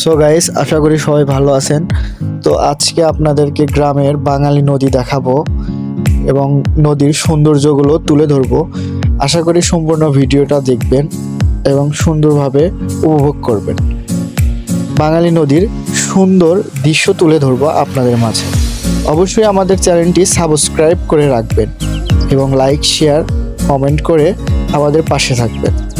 So guys আশা করি সবাই ভালো আছেন। তো আজকে আপনাদেরকে গ্রামের বাঙালি নদী দেখাবো এবং নদীর সৌন্দর্যগুলো তুলে ধরবো। আশা করি সম্পূর্ণ ভিডিওটা দেখবেন এবং সুন্দরভাবে উপভোগ করবেন। বাঙালি নদীর সুন্দর দৃশ্য তুলে ধরবো আপনাদের মাঝে। অবশ্যই আমাদের চ্যানেলটি সাবস্ক্রাইব করে রাখবেন এবং লাইক, শেয়ার, কমেন্ট করে আমাদের পাশে থাকবেন।